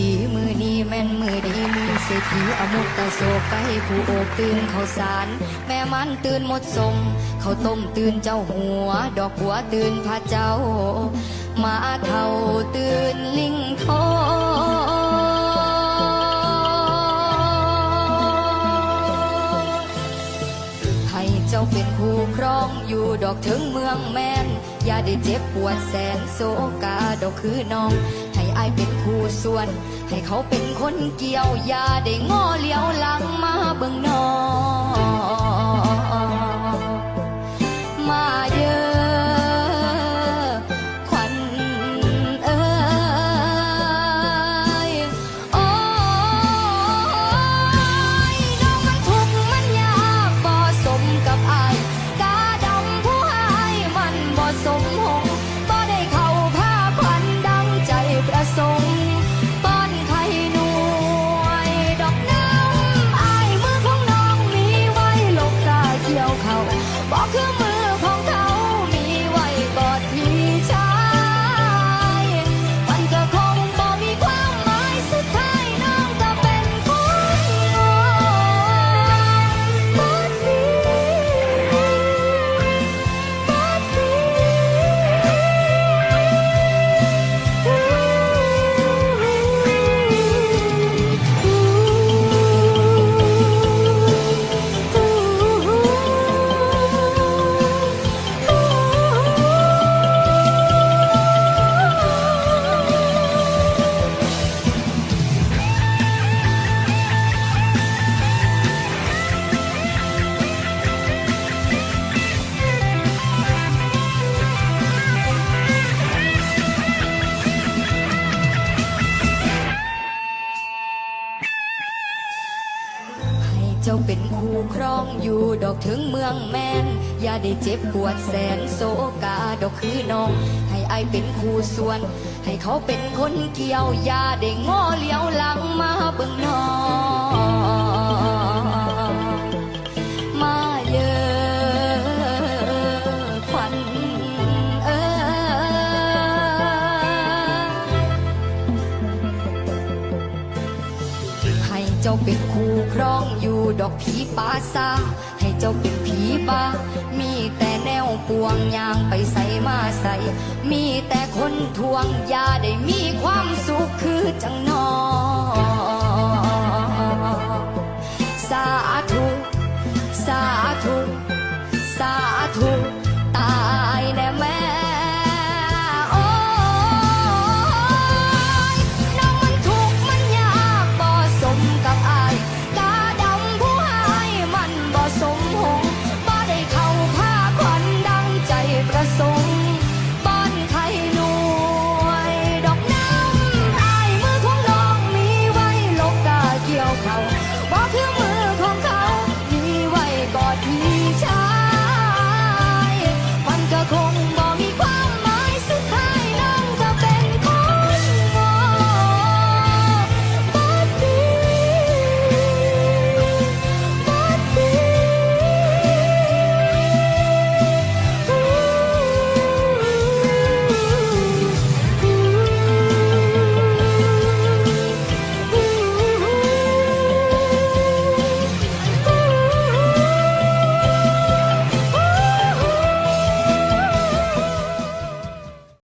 สีมือนี้แม่นมือดีมือเศรษฐีอามุกตะโศกไปให้ผู้โอบตื่นเขาวสาร แม่มันตื่นหมดสม เขาวต้มตื่นเจ้าหัว ดอกหัวตื่นพระเจ้า มาเท่าตื่นลิงทองให้เจ้าเป็นคู่ครองอยู่ดอกถึงเมืองแม่น อย่าได้เจ็บปวดแสนโศกาดอกคือน้อง อายเป็นคู่ส่วน ให้เขาเป็นคนเกี่ยว อย่าได้ง้อเลี้ยวหลังมาเบิ่งนองมาเยอะขวัญเอ้ยโอ้ยน้องมันทุกข์มันยากบ่สมกับอายกาดำผู้ให้มันบ่สมหง จ้าเป็นคู่ครองอยู่ดอกถึงเมืองแมนอย่าได้เจ็บปวดแสนโศกาดอกคือน้อง ให้อายเป็นคู่ส่วน ให้เขาเป็นคนเกี่ยวอย่าได้ง้อเลี้ยวหลังมาเบิ่งน้อง เจ้าเป็นคู่ครองอยู่ดอกผีป้าซาให้เจ้าเป็นผีบ้ามีแต่แนวปวงยางไปใส่มาใส่ มีแต่คนทวงยาได้มีความสุขคือจังนอง I'll